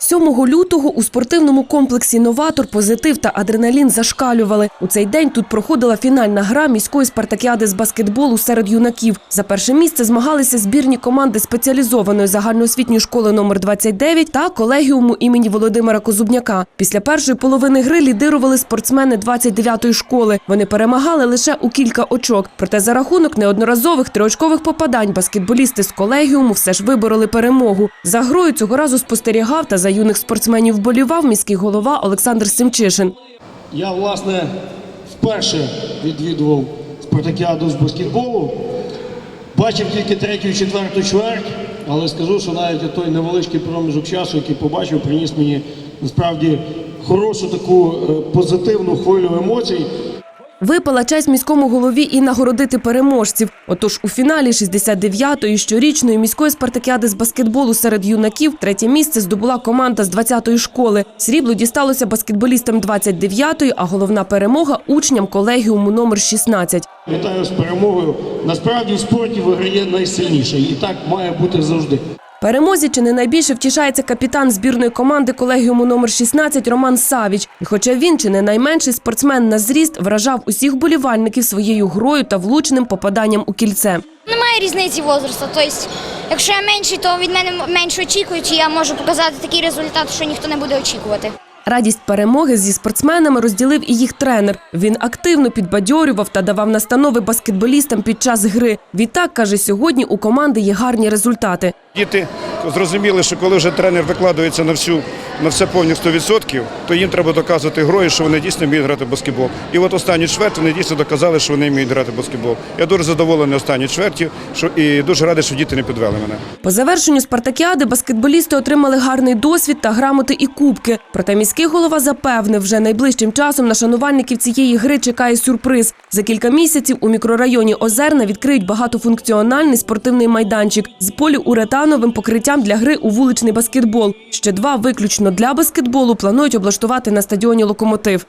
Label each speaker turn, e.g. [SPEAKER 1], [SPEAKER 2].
[SPEAKER 1] 7 лютого у спортивному комплексі Новатор позитив та адреналін зашкалювали. У цей день тут проходила фінальна гра міської спартакіади з баскетболу серед юнаків. За перше місце змагалися збірні команди спеціалізованої загальноосвітньої школи номер 29 та колегіуму імені Володимира Козубняка. Після першої половини гри лідирували спортсмени 29-ї школи. Вони перемагали лише у кілька очок. Проте за рахунок неодноразових триочкових попадань баскетболісти з колегіуму все ж вибороли перемогу. За грою цього разу спостерігав та за юних спортсменів вболівав міський голова Олександр Семчишин.
[SPEAKER 2] Я, власне, вперше відвідував спартакіаду з баскетболу. Бачив тільки третю четверту чверть, але скажу, що навіть той невеличкий проміжок часу, який побачив, приніс мені насправді хорошу таку е, позитивну хвилю емоцій.
[SPEAKER 1] Випала честь міському голові і нагородити переможців. Отож, у фіналі 69-ї щорічної міської спартакіади з баскетболу серед юнаків третє місце здобула команда з 20-ї школи. Срібло дісталося баскетболістам 29-ї, а головна перемога учням колегіуму номер 16.
[SPEAKER 2] Вітаю з перемогою. Насправді в спорті виграє найсильніший, і так має бути завжди.
[SPEAKER 1] Перемозі чи не найбільше втішається капітан збірної команди колегіуму номер 16 Роман Савіч. І хоча він чи не найменший спортсмен на зріст вражав усіх болівальників своєю грою та влучним попаданням у кільце.
[SPEAKER 3] Немає різниці возрасту. Тобто, якщо я менший, то від мене менше очікують, і я можу показати такий результат, що ніхто не буде очікувати.
[SPEAKER 1] Радість перемоги зі спортсменами розділив і їх тренер. Він активно підбадьорював та давав настанови баскетболістам під час гри. Відтак каже, сьогодні у команди є гарні результати.
[SPEAKER 4] Діти зрозуміли, що коли вже тренер викладається на всю на все повністю 100%, то їм треба доказувати грою, що вони дійсно вміють грати в баскетбол. І от останні чверть вони дійсно доказали, що вони вміють грати в баскетбол. Я дуже задоволений останній чверті, що і дуже радий, що діти не підвели мене.
[SPEAKER 1] По завершенню спартакіади баскетболісти отримали гарний досвід та грамоти і кубки. Проте міський голова запевнив, вже найближчим часом на шанувальників цієї гри чекає сюрприз. За кілька місяців у мікрорайоні Озерна відкриють багатофункціональний спортивний майданчик з поліуретановим покриттям для гри у вуличний баскетбол. Ще два виключно для баскетболу планують облаштувати на стадіоні Локомотив.